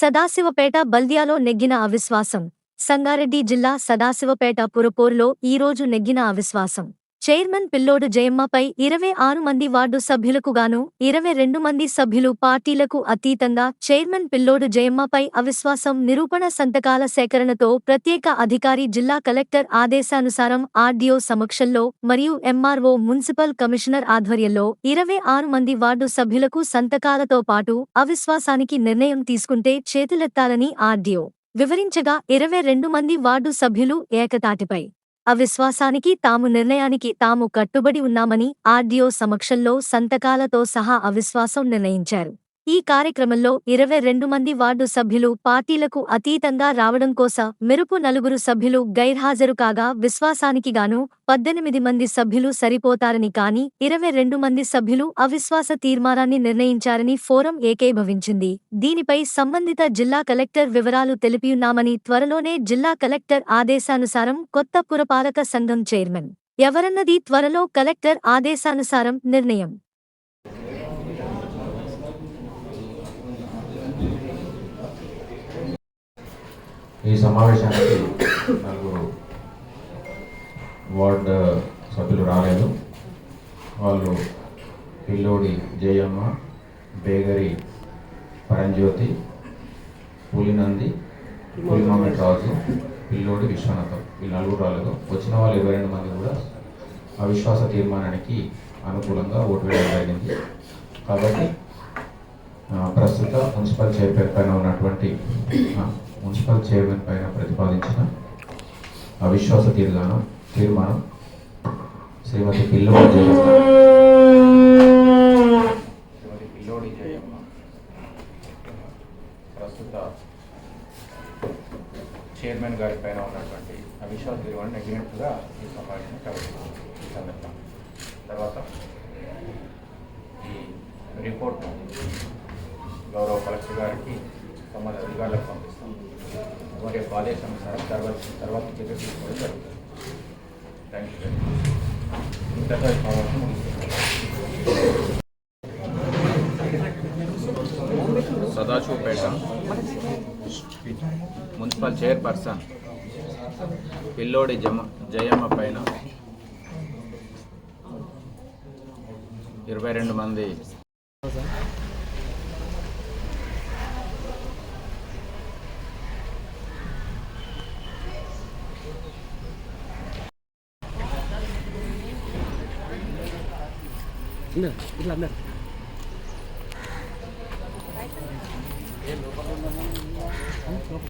సదాశివపేట బల్దియాలో నెగ్గిన అవిశ్వాసం. సంగారెడ్డి జిల్లా సదాశివపేట పురపోరులో ఈరోజు నెగ్గిన అవిశ్వాసం. చైర్మన్ పిల్లోడు జయమ్మపై ఇరవై ఆరు మంది వార్డు సభ్యులకు గాను ఇరవై రెండు మంది సభ్యులు పార్టీలకు అతీతంగా చైర్మన్ పిల్లోడు జయమ్మపై అవిశ్వాసం నిరూపణ సంతకాల సేకరణతో ప్రత్యేక అధికారి జిల్లా కలెక్టర్ ఆదేశానుసారం ఆర్డీఓ సమక్షంలో మరియు ఎంఆర్ఓ మున్సిపల్ కమిషనర్ ఆధ్వర్యంలో ఇరవై ఆరు మంది వార్డు సభ్యులకు సంతకాలతో పాటు అవిశ్వాసానికి నిర్ణయం తీసుకుంటే చేతులెత్తాలని ఆర్డీఓ వివరించగా ఇరవై రెండు మంది వార్డు సభ్యులు ఏకతాటిపై అవిశ్వాసానికి తాము నిర్ణయానికి తాము కట్టుబడి ఉన్నామని ఆర్డీఓ సమక్షంలో సంతకాలతో సహా అవిశ్వాసం నిర్ణయించారు. ఈ కార్యక్రమంలో ఇరవై రెండు మంది వార్డు సభ్యులు పార్టీలకు అతీతంగా రావడం కోసం మెరుపు నలుగురు సభ్యులు గైర్హాజరు కాగా విశ్వాసానికి గాను పద్దెనిమిది మంది సభ్యులు సరిపోతారని కాని ఇరవై రెండు మంది సభ్యులు అవిశ్వాస తీర్మానాన్ని నిర్ణయించారని ఫోరం ఏకీభవించింది. దీనిపై సంబంధిత జిల్లా కలెక్టర్ వివరాలు తెలిపియున్నామని త్వరలోనే జిల్లా కలెక్టర్ ఆదేశానుసారం కొత్త పురపాలక సంఘం చైర్మన్. ఎవరన్నది త్వరలో కలెక్టర్ ఆదేశానుసారం నిర్ణయం. ఈ సమావేశానికి నలుగురు వార్డ్ సభ్యులు రాలేదు. వాళ్ళు పిల్లోడి జయమ్మ బేగరి పరంజ్యోతి పులినంది పులిమామిడి రాజు పిల్లోడి విశ్వనాథం. ఈ నలుగురు రాలేదు. వచ్చిన వాళ్ళు ఇరవై రెండు మంది కూడా అవిశ్వాస తీర్మానానికి అనుకూలంగా ఓటు వేయడం జరిగింది. కాబట్టి ప్రస్తుత మున్సిపల్ చైర్మన్ పైన ఉన్నటువంటి మున్సిపల్ చైర్మన్ పైన ప్రతిపాదించిన అవిశ్వాస తీర్మానం తీర్మానం శ్రీమతి పిల్లోడి శ్రీమతి పిల్లోడి జయమ్మ. ప్రస్తుత చైర్మన్ గారి పైన ఉన్నటువంటి అవిశ్వాస తీర్మానం నెగ్గినట్టుగా ఈ సమావేశం తర్వాత ఈ రిపోర్ట్ గౌరవ కలెక్టర్ గారికి సంబంధిత అధికారులకు పంపిస్తాం. వారి యొక్క ఆదేశానుసారం తర్వాత తర్వాత చర్య తీసుకోవడం జరుగుతుంది. థ్యాంక్ యూ వెరీ మచ్ ఇంతతో ఈ సదాశివపేట మున్సిపల్ చైర్పర్సన్ పిల్లోడి జమ జయమ్మ పైన ఇరవై రెండు మంది Ina, ilan na. Ayan,